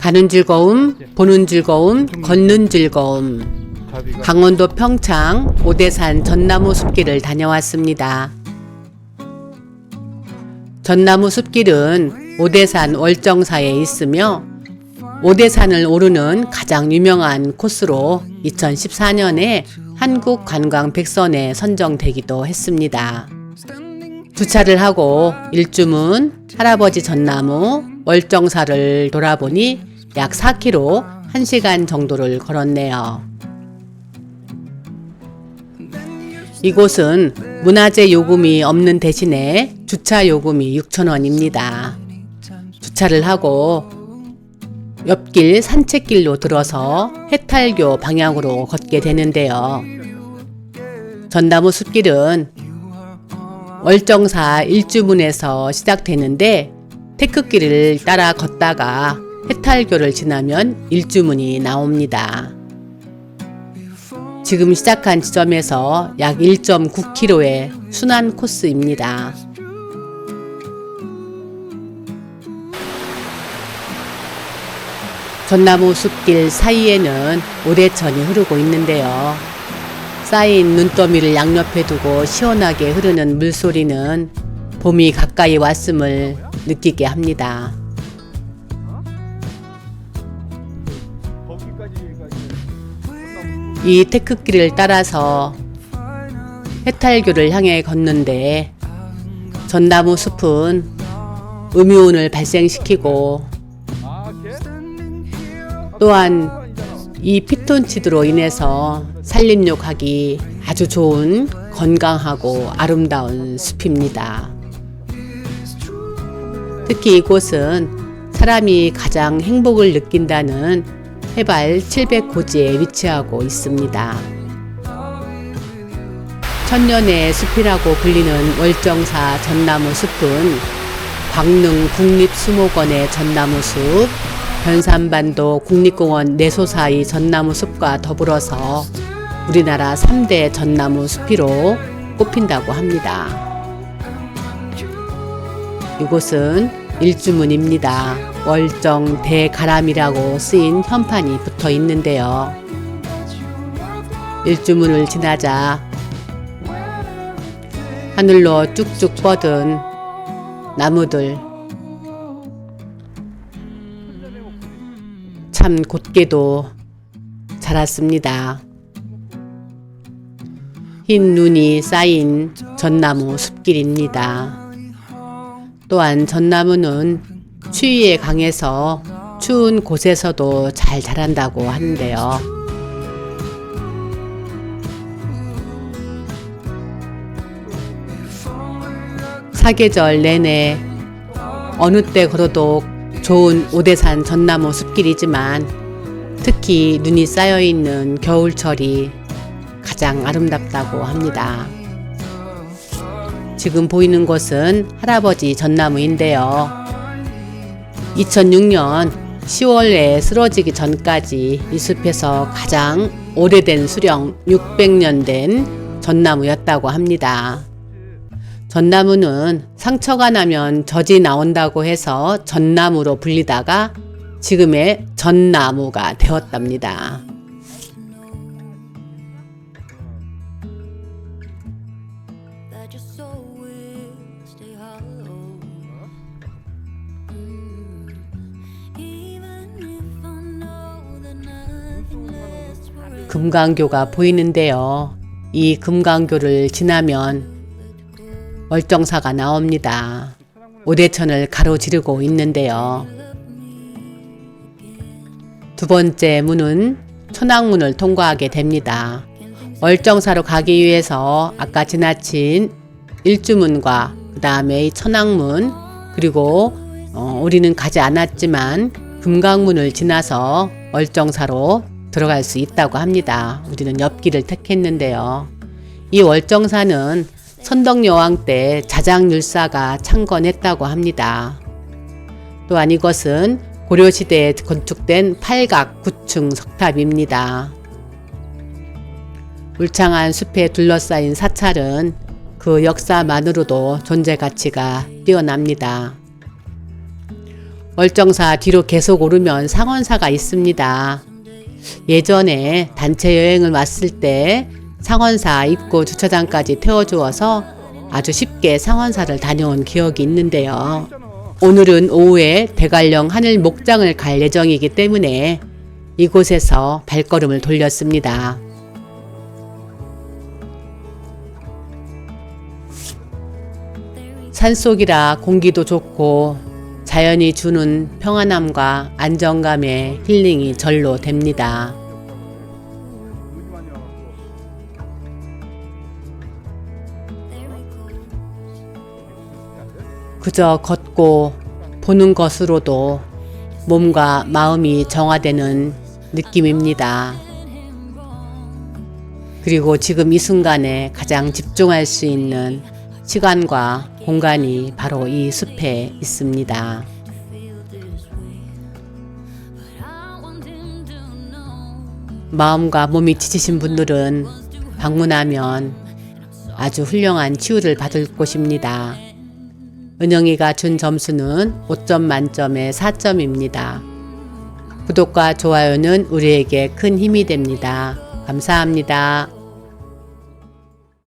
가는 즐거움, 보는 즐거움, 걷는 즐거움. 강원도 평창 오대산 전나무 숲길을 다녀왔습니다. 전나무 숲길은 오대산 월정사에 있으며 오대산을 오르는 가장 유명한 코스로 2014년에 한국 관광 백선에 선정되기도 했습니다. 주차를 하고 일주문 할아버지 전나무 월정사를 돌아보니 약 4km 1시간 정도를 걸었네요. 이곳은 문화재 요금이 없는 대신에 주차 요금이 6,000원입니다. 주차를 하고 옆길 산책길로 들어서 해탈교 방향으로 걷게 되는데요. 전나무 숲길은 월정사 일주문에서 시작되는데 테크길을 따라 걷다가 해탈교를 지나면 일주문이 나옵니다. 지금 시작한 지점에서 약 1.9km의 순환 코스입니다. 전나무 숲길 사이에는 오대천이 흐르고 있는데요. 쌓인 눈더미를 양옆에 두고 시원하게 흐르는 물소리는 봄이 가까이 왔음을 느끼게 합니다. 이 테크길을 따라서 해탈교를 향해 걷는데 전나무 숲은 음유온을 발생시키고? 또한 이 피톤치드로 인해서 산림욕하기 아주 좋은 건강하고 아름다운 숲입니다. 특히 이곳은 사람이 가장 행복을 느낀다는 해발 700고지에 위치하고 있습니다. 천년의 숲이라고 불리는 월정사 전나무 숲은 광릉 국립수목원의 전나무 숲, 변산반도 국립공원 내소사의 전나무 숲과 더불어서 우리나라 3대 전나무 숲이로 꼽힌다고 합니다. 이곳은 일주문입니다. 월정 대가람이라고 쓰인 현판이 붙어 있는데요. 일주문을 지나자 하늘로 쭉쭉 뻗은 나무들 참 곧게도 자랐습니다. 흰 눈이 쌓인 전나무 숲길입니다. 또한 전나무는 추위에 강해서 추운 곳에서도 잘 자란다고 하는데요. 사계절 내내 어느 때 걸어도 좋은 오대산 전나무 숲길이지만 특히 눈이 쌓여 있는 겨울철이 가장 아름답다고 합니다. 지금 보이는 곳은 할아버지 전나무인데요. 2006년 10월에 쓰러지기 전까지 이 숲에서 가장 오래된 수령 600년 된 전나무였다고 합니다. 전나무는 상처가 나면 젖이 나온다고 해서 전나무로 불리다가 지금의 전나무가 되었답니다. 금강교가 보이는데요. 이 금강교를 지나면 월정사가 나옵니다. 오대천을 가로지르고 있는데요. 두 번째 문은 천왕문을 통과하게 됩니다. 월정사로 가기 위해서 아까 지나친 일주문과 그 다음에 이 천왕문 그리고 어, 우리는 가지 않았지만 금강문을 지나서 월정사로 들어갈 수 있다고 합니다. 우리는 옆길을 택했는데요. 이 월정사는 선덕여왕 때 자장율사가 창건했다고 합니다. 또한 이것은 고려시대에 건축된 팔각 구층 석탑입니다. 울창한 숲에 둘러싸인 사찰은 그 역사만으로도 존재 가치가 뛰어납니다. 월정사 뒤로 계속 오르면 상원사가 있습니다. 예전에 단체 여행을 왔을 때 상원사 입구 주차장까지 태워주어서 아주 쉽게 상원사를 다녀온 기억이 있는데요. 오늘은 오후에 대관령 하늘 목장을 갈 예정이기 때문에 이곳에서 발걸음을 돌렸습니다. 산속이라 공기도 좋고 자연이 주는 평안함과 안정감에 힐링이 절로 됩니다. 그저 걷고 보는 것으로도 몸과 마음이 정화되는 느낌입니다. 그리고 지금 이 순간에 가장 집중할 수 있는 시간과 공간이 바로 이 숲에 있습니다. 마음과 몸이 지치신 분들은 방문하면 아주 훌륭한 치유를 받을 곳입니다. 은영이가 준 점수는 5점 만점에 4점입니다. 구독과 좋아요는 우리에게 큰 힘이 됩니다. 감사합니다.